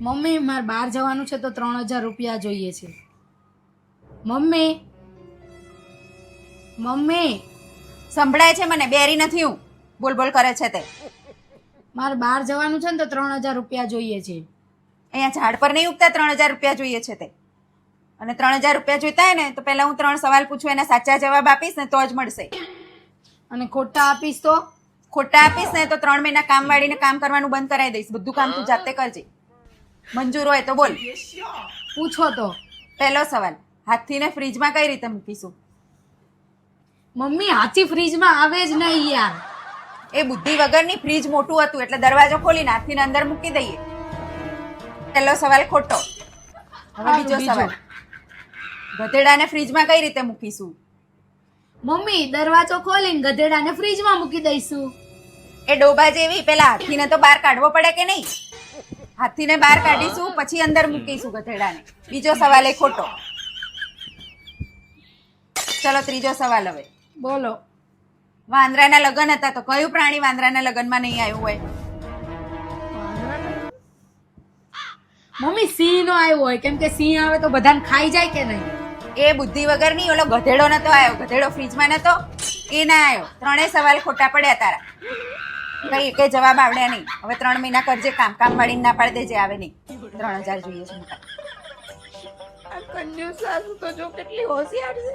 Mummy મારે બહાર જવાનું છે તો ત્રણ હજાર રૂપિયા જોઈએ છે. મમ્મી મમ્મી સંભળાય છે મને બેરી નથી હું. બોલ બોલ કરે છે તે. મારે બહાર જવાનું છે ને તો ત્રણ હજાર રૂપિયા જોઈએ છે. અહીંયા ઝાડ પર નહીં ઉગતા ત્રણ હજાર રૂપિયા જોઈએ છે તે. અને ત્રણ હજાર રૂપિયા જોઈતા હોય ને તો પહેલા હું ત્રણ સવાલ પૂછું એના સાચા જવાબ આપીશ ને તો જ મળશે. અને ખોટા આપીશ તો? ખોટા આપીશ ને તો ત્રણ મહિના કામ વાળીને કામ કરવાનું બંધ કરાવી દઈશ. બધું કામ તું જાતે કરજે. મંજૂર હોય તો બોલ. પૂછો તો. પહેલો સવાલ. હાથીને ફ્રીજમાં કઈ રીતે મૂકીશું? મમ્મી હાથી ફ્રીજમાં આવે જ નહીં યાર. એ બુદ્ધિ વગરની ફ્રીજ મોટું હતું એટલે દરવાજો ખોલીને હાથીને અંદર મૂકી દઈએ. પહેલો સવાલ ખોટો. હવે બીજો. સવાલ. ગધેડાને ફ્રીજમાં કઈ રીતે મૂકીશું? મમ્મી દરવાજો ખોલીને ગધેડાને ફ્રીજમાં મૂકી દઈશું. એ ડોબા જેવી પેલા હાથીને તો બહાર કાઢવો પડે કે નહીં? હાથીને બહાર કાઢીશું પછી અંદર મૂકીશું ગધેડાને. બીજો સવાલ એ ખોટો. ચલો ત્રીજો સવાલ હવે. બોલો. વાંદરાના લગ્ન હતા તો કયું પ્રાણી વાંદરાના લગ્નમાં નહીં આવ્યું હોય? મમ્મી સિંહ નો આવ્યો હોય. કેમ કે સિંહ આવે તો બધાને ખાઈ જાય કે નહીં? એ બુદ્ધિ વગર નહીં ઓલો ગધેડો નતો આવ્યો. ગધેડો ફ્રીજમાં નતો એ ના આવ્યો. ત્રણેય સવાલ ખોટા પડ્યા તારા. કઈ એકે જવાબ આવડ્યા નહીં. હવે ત્રણ મહિના કરજે, કામ કામ વાળીને ના પાડી દેજે, આવે નહીં. ત્રણ હજાર જોઈએ છે આ સાસુ તો જો કેટલી હોશિયાર છે.